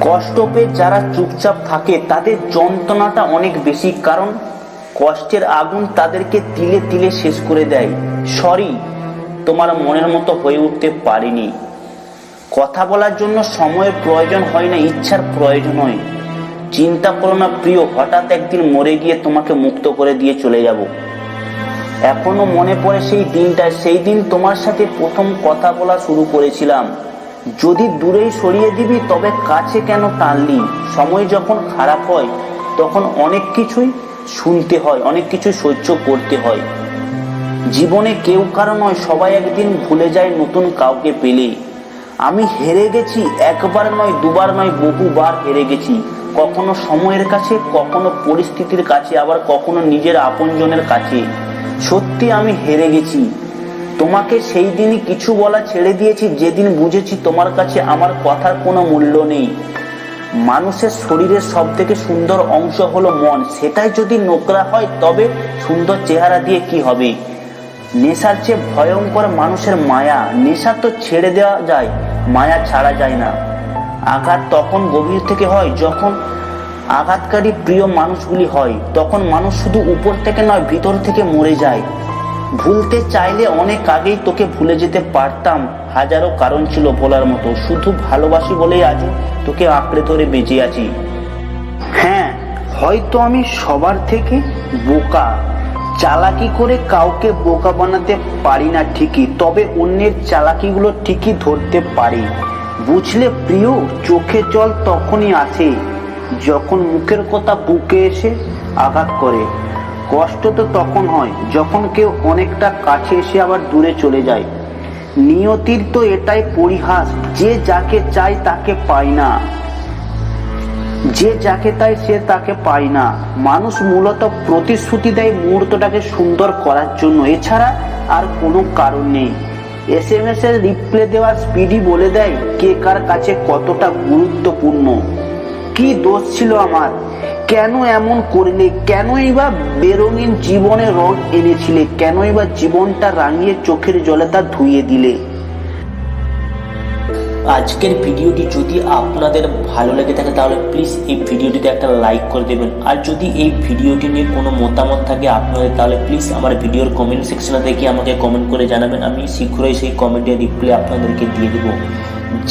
কষ্ট পেয়ে যারা চুপচাপ থাকে, তাদের যন্ত্রণাটা অনেক বেশি। কারণ কষ্টের আগুন তাদেরকে তিলে তিলে শেষ করে দেয়। সরি তোমার মনের মতো হয়ে উঠতে পারিনি। কথা বলার জন্য সময়ের প্রয়োজন হয় না, ইচ্ছার প্রয়োজন হয়। চিন্তা করো না প্রিয়, হঠাৎ একদিন মরে গিয়ে তোমাকে মুক্ত করে দিয়ে চলে যাব। এখনও মনে পড়ে সেই দিনটা, সেই দিন তোমার সাথে প্রথম কথা বলা শুরু করেছিলাম। যদি দূরেই সরিয়ে দিবি, তবে কাছে কেন টানলি সময় যখন খারাপ হয়, তখন অনেক কিছুই শুনতে হয়, অনেক কিছু সহ্য করতে হয়। জীবনে কেউ কারও নয়, সবাই একদিন ভুলে যায় নতুন কাউকে পেলে। আমি হেরে গেছি, একবার নয়, দুবার নয়, বহুবার হেরে গেছি। কখনো সময়ের কাছে, কখনো পরিস্থিতির কাছে, আবার কখনো নিজের আপনজনের কাছে। সত্যি আমি হেরে গেছি। তোমাকে সেই দিনই কিছু বলা ছেড়ে দিয়েছি, যেদিন বুঝেছি তোমার কাছে আমার কথার কোনো মূল্য নেই। মানুষের শরীরের সব থেকে সুন্দর অংশ হলো মন। সেটাই যদি নোকরা হয়, তবে সুন্দর চেহারা দিয়ে কি হবে? নেশার চেয়ে ভয়ঙ্কর মানুষের মায়া। নেশা তো ছেড়ে দেওয়া যায়, মায়া ছাড়া যায় না। আঘাত তখন গভীর থেকে হয়, যখন আঘাতকারী প্রিয় মানুষগুলি হয়। তখন মানুষ শুধু উপর থেকে নয়, ভিতর থেকে মরে যায়। ভুলতে চাইলে অনেক আগেই তোকে ভুলে যেতে পারতাম। হাজারো কারণ ছিল বলার মতো। শুধু ভালোবাসি বলেই আজ তোকে আঁকড়ে ধরে বেঁচে আছি। হ্যাঁ হয়তো আমি সবার থেকে বোকা। চালাকি করে কাউকে বোকা বানাতে পারি না ঠিকই, তবে অন্যের চালাকিগুলো ঠিকই ধরতে পারি। বুঝলে প্রিয়, চোখে জল তখনই আসে, যখন মুখের কথা বুকে এসে আঘাত করে। কষ্ট তো তখন হয়, যখন কেউ অনেকটা কাছে এসে আবার দূরে চলে যায়। নিয়তির তো এটাই পরিহাস, যে যাকে চায় তাকে পায় না। যে যাকে তাই সে তাকে পায় না। মানুষ মূলত প্রতিশ্রুতি দেয় মুহূর্তটাকে সুন্দর করার জন্য। এছাড়া আর কোনো কারণ নেই। এস এম এস এর রিপ্লে দেওয়ার স্পিডই বলে দেয়, কে কার কাছে কতটা গুরুত্বপূর্ণ। কি দোষ ছিল আমার? কেন এমন করলে? কেনই বা বেরঙিন জীবনে রং এনেছিলে? কেনই বা জীবনটা রাঙিয়ে চোখের জলে তা ধুইয়ে দিলে? আজকের ভিডিওটি যদি আপনাদের ভালো লেগে থাকে, তাহলে প্লিজ এই ভিডিওটিতে একটা লাইক করে দেবেন। আর যদি এই ভিডিওটি নিয়ে কোনো মতামত থাকে আপনাদের, তাহলে প্লিজ আমার ভিডিওর কমেন্ট সেকশনে দেখে আমাকে কমেন্ট করে জানাবেন। আমি শীঘ্রই সেই কমেন্টের রিপ্লাই আপনাদেরকে দিয়ে দেবো।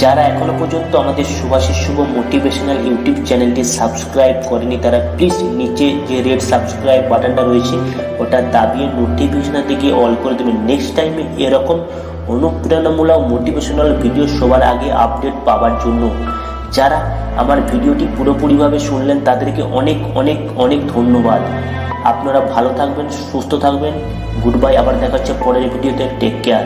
যারা এখনও পর্যন্ত আমাদের সুভাষের শুভ মোটিভেশনাল ইউটিউব চ্যানেলটি সাবস্ক্রাইব করেনি, তারা প্লিজ নিচে যে রেড সাবস্ক্রাইব বাটনটা রয়েছে, ওটা দাবিয়ে নোটিফিকেশনের দিকে অল করে দেবেন। নেক্সট টাইমে এরকম অনুপ্রেরণামূলক মোটিভেশনাল ভিডিও সবার আগে আপডেট পাওয়ার জন্য। যারা আমার ভিডিওটি পুরোপুরিভাবে শুনলেন, তাদেরকে অনেক অনেক অনেক ধন্যবাদ। আপনারা ভালো থাকবেন, সুস্থ থাকবেন। গুড বাই আবার দেখা হচ্ছে পরের ভিডিওতে। Take care